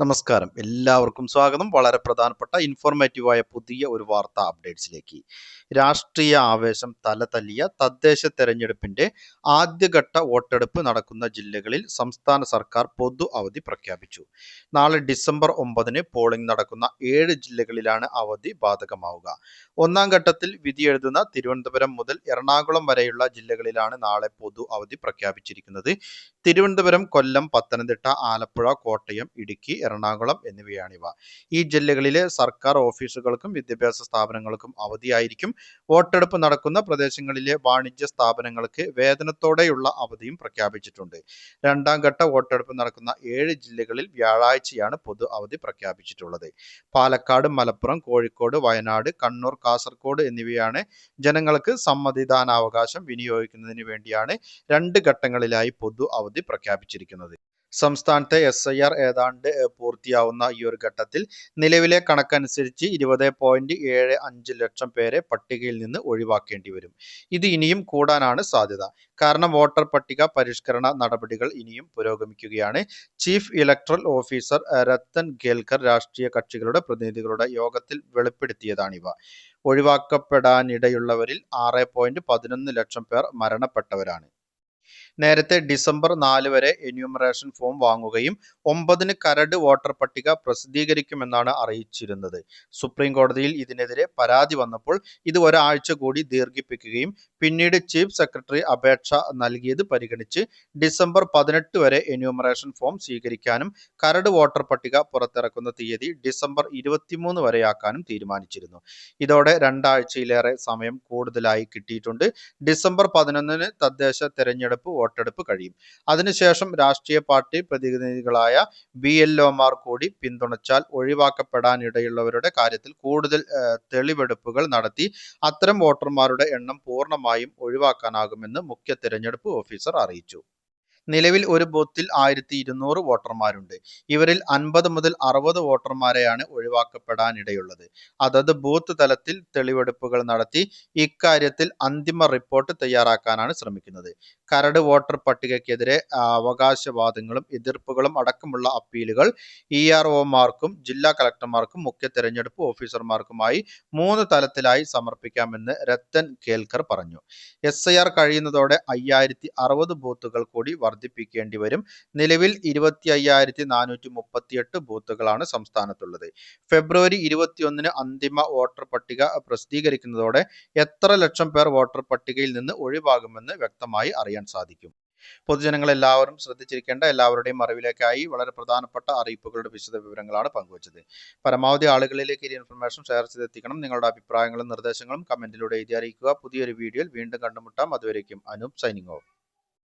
നമസ്കാരം. എല്ലാവർക്കും സ്വാഗതം. വളരെ പ്രധാനപ്പെട്ട ഇൻഫോർമേറ്റീവായ പുതിയ ഒരു വാർത്താ അപ്ഡേറ്റ്സിലേക്ക് രാഷ്ട്രീയ ആവേശം തലതല്ലിയ തദ്ദേശ തെരഞ്ഞെടുപ്പിന്റെ ആദ്യഘട്ട വോട്ടെടുപ്പ് നടക്കുന്ന ജില്ലകളിൽ സംസ്ഥാന സർക്കാർ പൊതു അവധി പ്രഖ്യാപിച്ചു. നാളെ ഡിസംബർ ഒമ്പതിന് പോളിംഗ് നടക്കുന്ന ഏഴ് ജില്ലകളിലാണ് അവധി ബാധകമാവുക. ഒന്നാം ഘട്ടത്തിൽ വിധി എഴുതുന്ന തിരുവനന്തപുരം മുതൽ എറണാകുളം വരെയുള്ള ജില്ലകളിലാണ് നാളെ പൊതു അവധി പ്രഖ്യാപിച്ചിരിക്കുന്നത്. തിരുവനന്തപുരം കൊല്ലം പത്തനംതിട്ട ആലപ്പുഴ കോട്ടയം ഇടുക്കി എറണാകുളം എന്നിവയാണിവ. ഈ ജില്ലകളിലെ സർക്കാർ ഓഫീസുകൾക്കും വിദ്യാഭ്യാസ സ്ഥാപനങ്ങൾക്കും അവധിയായിരിക്കും. വോട്ടെടുപ്പ് നടക്കുന്ന പ്രദേശങ്ങളിലെ വാണിജ്യ സ്ഥാപനങ്ങൾക്ക് വേതനത്തോടെയുള്ള അവധിയും പ്രഖ്യാപിച്ചിട്ടുണ്ട്. രണ്ടാം ഘട്ട വോട്ടെടുപ്പ് നടക്കുന്ന ഏഴ് ജില്ലകളിൽ വ്യാഴാഴ്ചയാണ് പൊതു അവധി പ്രഖ്യാപിച്ചിട്ടുള്ളത്. പാലക്കാട് മലപ്പുറം കോഴിക്കോട് വയനാട് കണ്ണൂർ കാസർഗോഡ് എന്നിവയാണ് ജനങ്ങൾക്ക് സമ്മതിദാനാവകാശം വിനിയോഗിക്കുന്നതിന് വേണ്ടിയാണ് രണ്ട് ഘട്ടങ്ങളിലായി പൊതു അവധി പ്രഖ്യാപിച്ചിരിക്കുന്നത്. സംസ്ഥാനത്തെ എസ് ഐ ആർ ഏതാണ്ട് പൂർത്തിയാവുന്ന ഈ ഒരു ഘട്ടത്തിൽ നിലവിലെ കണക്കനുസരിച്ച് ഇരുപത് പോയിന്റ് ഏഴ് അഞ്ച് ലക്ഷം പേരെ പട്ടികയിൽ നിന്ന് ഒഴിവാക്കേണ്ടി വരും. ഇത് ഇനിയും കൂടാനാണ് സാധ്യത. കാരണം വോട്ടർ പട്ടിക പരിഷ്കരണ നടപടികൾ ഇനിയും പുരോഗമിക്കുകയാണ്. Chief electoral officer Rathan Kelkar രാഷ്ട്രീയ കക്ഷികളുടെ പ്രതിനിധികളുടെ യോഗത്തിൽ വെളിപ്പെടുത്തിയതാണിവ ഒഴിവാക്കപ്പെടാനിടയുള്ളവരിൽ ആറ് പോയിന്റ് പതിനൊന്ന് ലക്ഷം പേർ മരണപ്പെട്ടവരാണ്. നേരത്തെ ഡിസംബർ നാല് വരെ എന്യൂമറേഷൻ ഫോം വാങ്ങുകയും ഒമ്പതിന് കരട് വോട്ടർ പട്ടിക പ്രസിദ്ധീകരിക്കുമെന്നാണ് അറിയിച്ചിരുന്നത്. സുപ്രീം കോടതിയിൽ ഇതിനെതിരെ പരാതി വന്നപ്പോൾ ഇത് ഒരാഴ്ച കൂടി ദീർഘിപ്പിക്കുകയും പിന്നീട് ചീഫ് സെക്രട്ടറി അപേക്ഷ നൽകിയത് പരിഗണിച്ച് ഡിസംബർ പതിനെട്ട് വരെ എന്യൂമറേഷൻ ഫോം സ്വീകരിക്കാനും കരട് വോട്ടർ പട്ടിക പുറത്തിറക്കുന്ന തീയതി ഡിസംബർ ഇരുപത്തിമൂന്ന് വരെയാക്കാനും തീരുമാനിച്ചിരുന്നു. ഇതോടെ രണ്ടാഴ്ചയിലേറെ സമയം കൂടുതലായി കിട്ടിയിട്ടുണ്ട്. ഡിസംബർ പതിനൊന്നിന് തദ്ദേശ തെരഞ്ഞെടുപ്പ് വോട്ടെടുപ്പ് കഴിയും. അതിനുശേഷം രാഷ്ട്രീയ പാർട്ടി പ്രതിനിധികളായ ബി എൽഒമാർ കൂടി പിന്തുണച്ചാൽ ഒഴിവാക്കപ്പെടാനിടയുള്ളവരുടെ കാര്യത്തിൽ കൂടുതൽ തെളിവെടുപ്പുകൾ നടത്തി അത്തരം വോട്ടർമാരുടെ എണ്ണം പൂർണമായും ഒഴിവാക്കാനാകുമെന്ന് മുഖ്യ തെരഞ്ഞെടുപ്പ് ഓഫീസർ അറിയിച്ചു. നിലവിൽ ഒരു ബൂത്തിൽ ആയിരത്തി ഇരുന്നൂറ് വോട്ടർമാരുണ്ട്. ഇവരിൽ അൻപത് മുതൽ അറുപത് വോട്ടർമാരെയാണ് ഒഴിവാക്കപ്പെടാനിടയുള്ളത്. അതത് ബൂത്ത് തലത്തിൽ തെളിവെടുപ്പുകൾ നടത്തി ഇക്കാര്യത്തിൽ അന്തിമ റിപ്പോർട്ട് തയ്യാറാക്കാനാണ് ശ്രമിക്കുന്നത്. കരട് വോട്ടർ പട്ടികയ്ക്കെതിരെ അവകാശവാദങ്ങളും എതിർപ്പുകളും അടക്കമുള്ള അപ്പീലുകൾ ഇ ആർ ഒമാർക്കും ജില്ലാ കളക്ടർമാർക്കും മുഖ്യ തെരഞ്ഞെടുപ്പ് ഓഫീസർമാർക്കുമായി മൂന്ന് തലത്തിലായി സമർപ്പിക്കാമെന്ന് രത്തൻ കേൽക്കർ പറഞ്ഞു. എസ് ഐ ആർ കഴിയുന്നതോടെ അയ്യായിരത്തി അറുപത് ബൂത്തുകൾ കൂടി വർദ്ധിപ്പിക്കേണ്ടി വരും നിലവിൽ ഇരുപത്തി അയ്യായിരത്തി നാനൂറ്റി മുപ്പത്തിയെട്ട് ബൂത്തുകളാണ് സംസ്ഥാനത്തുള്ളത്. ഫെബ്രുവരി ഇരുപത്തിയൊന്നിന് അന്തിമ വോട്ടർ പട്ടിക പ്രസിദ്ധീകരിക്കുന്നതോടെ എത്ര ലക്ഷം പേർ വോട്ടർ പട്ടികയിൽ നിന്ന് ഒഴിവാകുമെന്ന് വ്യക്തമായി അറിയാൻ സാധിക്കും. പൊതുജനങ്ങൾ എല്ലാവരും ശ്രദ്ധിച്ചിരിക്കേണ്ട എല്ലാവരുടെയും അറിവിലേക്കായി വളരെ പ്രധാനപ്പെട്ട അറിയിപ്പുകളുടെ വിശദ വിവരങ്ങളാണ് പങ്കുവച്ചത്. പരമാവധി ആളുകളിലേക്ക് ഈ ഇൻഫർമേഷൻ ഷെയർ ചെയ്തെത്തിക്കണം. നിങ്ങളുടെ അഭിപ്രായങ്ങളും നിർദ്ദേശങ്ങളും കമന്റിലൂടെ എഴുതി അറിയിക്കുക. പുതിയൊരു വീഡിയോയിൽ വീണ്ടും കണ്ടുമുട്ടാം. അതുവരേക്കും അനൂപ് സൈനിങ് ഓഫ്.